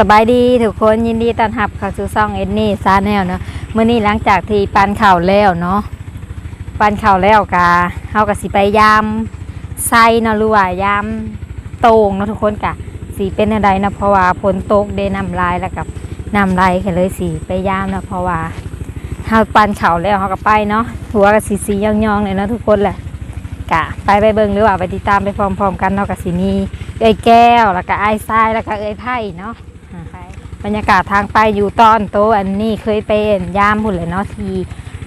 สบายดีทุกคนยินดีต้อนรับเข้าสู่ซ่องเอ็นนี่ซาแนลเนาะเมื่อนี้หลังจากที่ปันข่าวแล้วเนาะปันข่าวแล้วกะเฮาก็สิไปยามไซเนาะหรือว่ายามโตงเนาะทุกคนกะสีเป็นอะไรนะเพราะว่าฝนตกเดน้ำลายแล้วกับน้ำลายก็เลยสีไปยามเนาะเพราะว่าเฮาปันข่าวแล้วเฮาก็ไปเนาะหัวก็สีสีย่องๆเลยเนาะทุกคนแหละกะไปไปเบิ่งหรือว่าไปติดตามไปพร้อมๆกันเนาะกับสีมีเอ้ยแก้วแล้วก็ไอ้ทรายแล้วก็เอ้ยไผ่เนาะ บรรยากาศทางไปอยู่ตอนโตอันนี้เคยเป็นยามหุ่นเลยเนาะที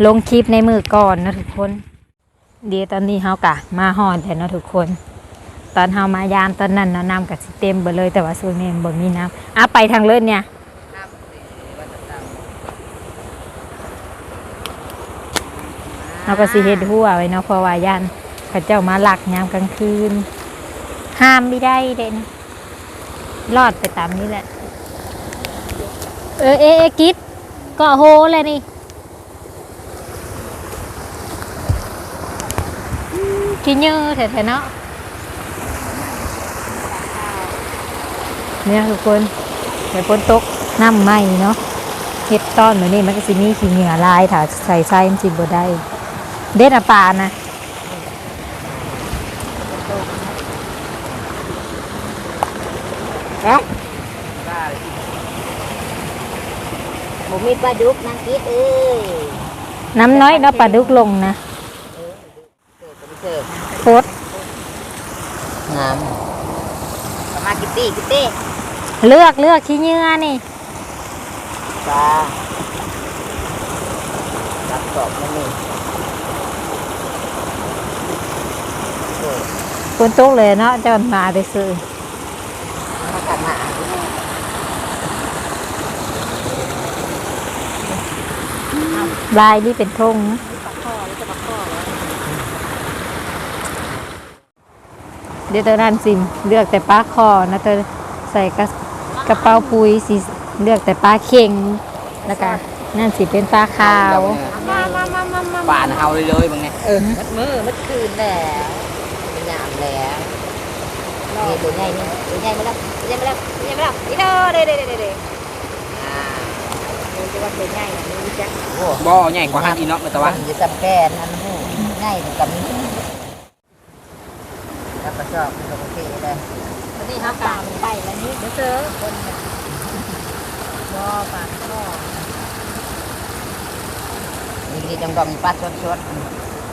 ลงคลิปในมือก่อนนะทุกคน เดี๋ยวตอนนี้เฮากะมาหอนแต่เนาะทุกคน ตอนเฮามายามตอนนั้นเนาะน้ำกับสิเต็มเบเลยแต่ว่าส่วนนี้บ่มีน้ำอะไปทางเลิศเนี่ยเฮาก็สิเฮ็ดหัวไว้เนาะเพราะว่าย่านเขาเจ้ามาหลักยามกลางคืน ห้ามไม่ได้เด่นรอดไปตามนี้แหละ เออเอเอกิดก็โหเลยนี่ขี้เยอะแท้ๆเนาะเนี่ยทุกคนเดี๋ยวฝนตกน้ำไหมเนาะเฮ็ดต้อนเหมือนนี่มันก็สิมีขี้เหงื่อลายถ้าใส่ใส่มันสิบ่ได้ เด็ดอะปลานะเอ๊ะ บ่มีปลาดุกนางคิดเอ้ยน้ำน้อยเนาะปลาดุกลงนะเสิร์ฟเสิร์ฟโคตรงามประมาณกิตตี้กิตตี้เลือกเลือกขี้เหงื่อนี่ปลารับสอบนั่นนี่โอ้ยฝนตกเลยเนาะจะมาได้ซื้อ มากัดหมา ลายนี่เป็นทงนะปลาข้อแล้วจะปลาข้อแล้วเดี๋ยวตอนนั้นสิเลือกแต่ปลาคอนะเธอใส่กระกระเป๋าปุยสิเลือกแต่ปลาเค็งแล้วก็นั่นสิเป็นปลาขาวมามามามามาป่านเฮาเลยเลยมึงเนี่ยเออมัดมือมัดคืนแล้วเป็นยามแล้วนี่ตัวใหญ่นี่ตัวใหญ่มาแล้วตัวใหญ่มาแล้วตัวใหญ่มาแล้วนี่เด้อเด้เด้เด้เด้เด้อ่า ดูสิว่าตัวใหญ่น่ะนี่จ้ะโอ้บ่ใหญ่กว่าหันอีเนาะแต่ตะว่าวันอยู่จำแก่นั่นหูง่ายถึงกับนี้แล้วก็ชอบมันก็โอเคเลยวันนี้เขากางไปแล้วนี่เดี๋ยวเจอคนก็ปากก็นี่ดีจังดองปัดชดชด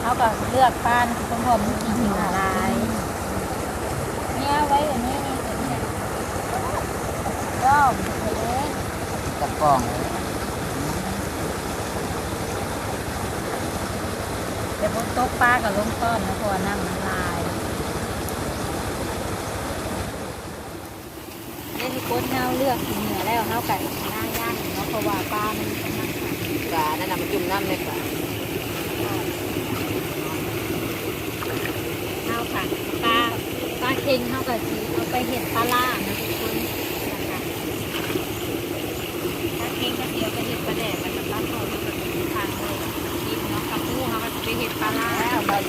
เขาก็เลือกปลาที่ผมผมกินหิวลายเนี่ยไว้อันนี้นี่ตัวนี้ก็ไปเลยกับกล่อง แต่พวกตกปลากับล้มต้อนนะเพราะว่าน้ำมันลายเล่นก้นเฮาเลือกเหนือแล้วเฮาไก่ย่างย่างเนาะเพราะว่าปลามันกำลังกานั่นน่ะมันจุ่มน้ำเลยค่ะเฮาค่ะปลาปลาเค็งเฮากับสีเอาไปเห็ดปลาล่านะทุกคนนะคะปลาเค็งก็เดียวไปเห็ดปลาแดดแล้วก็ปลาทอดแล้วก็ทางเลยกินเนาะกับผู้เฮาก็จะไปเห็ดปลา ล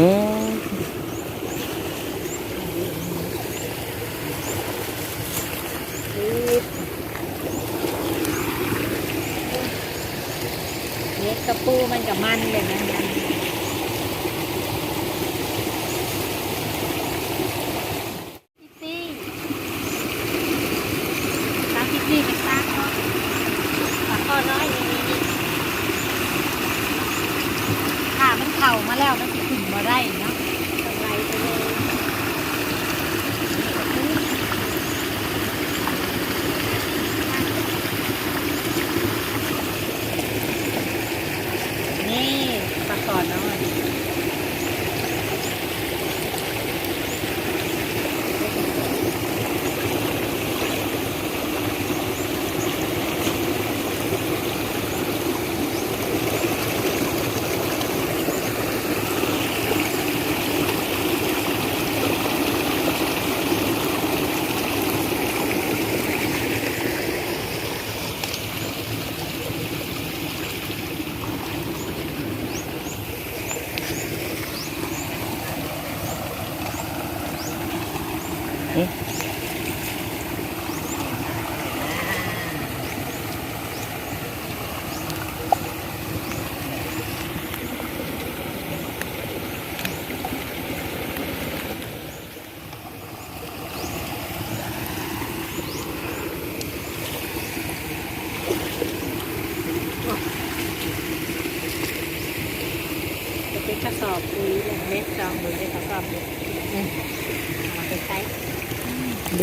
่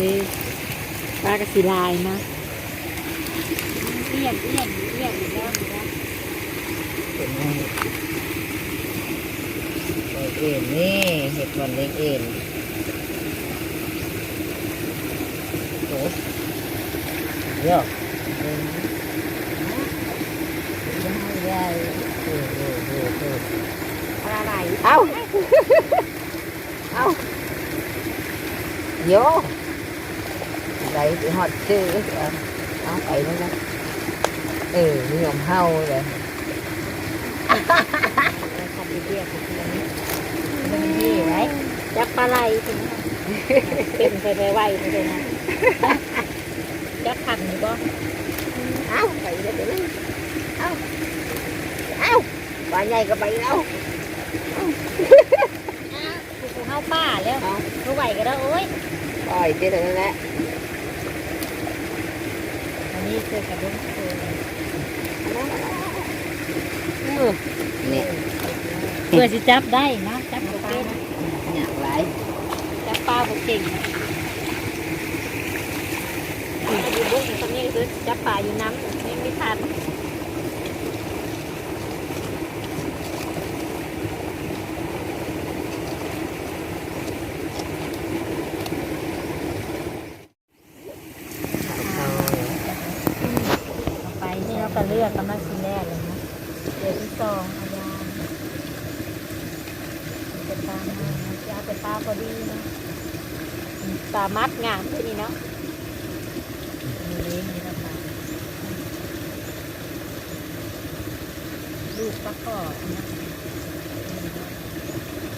ดีปลากระสีลายนะเอี้ยนเอี้ยนเอี้ยนอยู่แล้วอยู่แล้วเป็นเอ็นนี่เห็ดวันเล็กเอ็นโอ้เยอะได้โอ้โหโอ้โหอะไรเอ้า เอ้าโย ไรไปหอดชื่อเอาไปนั่นนะเออนิยมเฮาเลยขับเรียกๆแบบนี้มันดีไหมจับปลาไหลถึงเป็นไปไปไหวไปเลยนะจับขันอยู่บ่เอ้าไปเลยไปเลยเอ้าเอ้าปลาใหญ่ก็ไปแล้วกูเข้าป่าแล้วกูไหวก็ได้โอ้ยปล่อยเจ๊เลยนั่นแหละ อันนี้คือกระดุมโคนี่เพื่อสิจับได้นะจับโอเคนะอยากไรจับปลาบ่เก่งนะอยู่บุ้งตรงนี้คือจับปลาอยู่น้ำยังไม่ทัน ต่อ ไปนี่เลือกกำลังสีแรกเลยนะเดี๋ยวที่สองอายางเป็นปลาหน้าจะเอาเป็นปลาพอดีนะปลามัดงามด้วยนี่เนาะนี่เลี้ยงนี่นะปลาลูกปลาคอนะ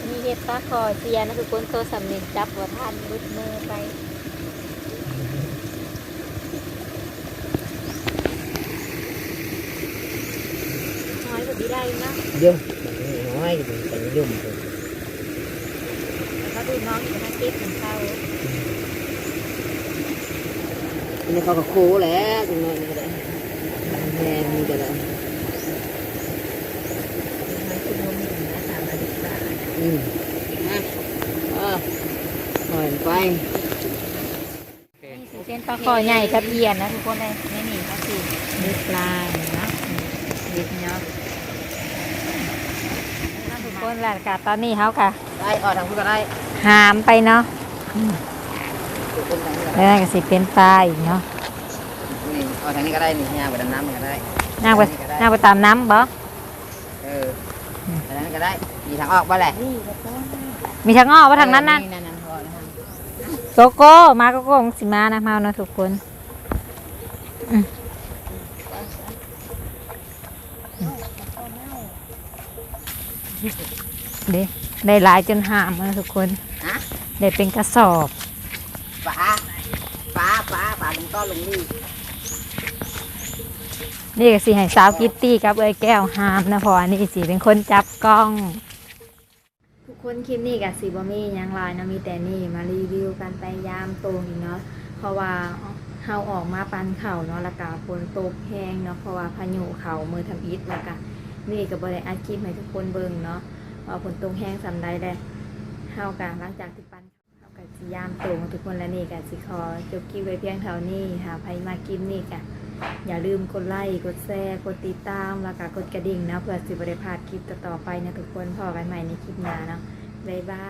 มีเห็ดปลาคอเสียนะคือคนโตสำเนียงจับหัวท่านรุดมือไป น้อยกว่านี้ ได้นะยุ่งน้อยเป็นยุ่งแล้วก็ดูน้องอยู่นะเก็บของเขานี่เขาก็คูแล้วจังเลยนี่ก็ได้แพงนี่ก็ได้คุณโมมีนะสามสิบบาทอืมนะเออปล่อยไปนี่สิเป็นปลาคอใหญ่กับเอียนนะทุกคนเลยนี่นี่ก็คือมีปลาเนาะดิบเนาะ คนแหละค่ะตอนนี้เขาค่ะได้ออกทางพูดก็ได้หามไปเนาะทุกคนทางนี้ก็แล้วนั่นก็สิเป็นปลาอีกเนาะนี่ออกทางนี้ก็ได้นี่ยาไปดำน้ำก็ได้นั่งไปนั่งไปตามน้ำบ่เออทางนั้นก็ได้มีทางออกบ่แหละมีทางอ้อว่าทางนั้นนะนั่นนั่นพอนะฮะโกโก้มาโกโก้ของสิมานะมาเอาเนาะทุกคนอืม เด้ได้หลายจนหามนะทุกคนฮะได้เป็นกระสอบฟ้าฟ้าฟ้าฟ้าลงต้อลงนี่นี่ก็สิให้สาวกิตตี้กับเอ้ยแก้วหามนะเพออันนี้สิเป็นคนจับกล้อง ทุกคนคลิปนี้กับสิบ่มีหยังหลายนะมีแต่นี่มารีวิวกันไปยามโตงนี่เนาะเพราะว่าเฮาออกมาปันเข่าเนาะแล้วก็ฝนตกแห้งเนาะเพราะว่าพายุเขามือทำอิฐแล้วก็ นี่ก็บ่ได้อัดคลิปให้ทุกคนเบิ่งเนาะว่าฝนตกแห้งสำใดได้เฮาก็หลังจากที่ปันเฮาก็สิยามโตงทุกคนแล้วนี่ก็สิขอจบคลิปไว้เพียงเท่านี้หาใครมาคลิปนี้ก็อย่าลืมกดไลค์กดแชร์กดติดตามแล้วก็กดกระดิ่งนะเพื่อสิบริพลาดคลิปต่อๆไปนะทุกคนพอกันใหม่ในคลิปหน้าเนาะบ๊ายบา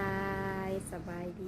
ย สบายดี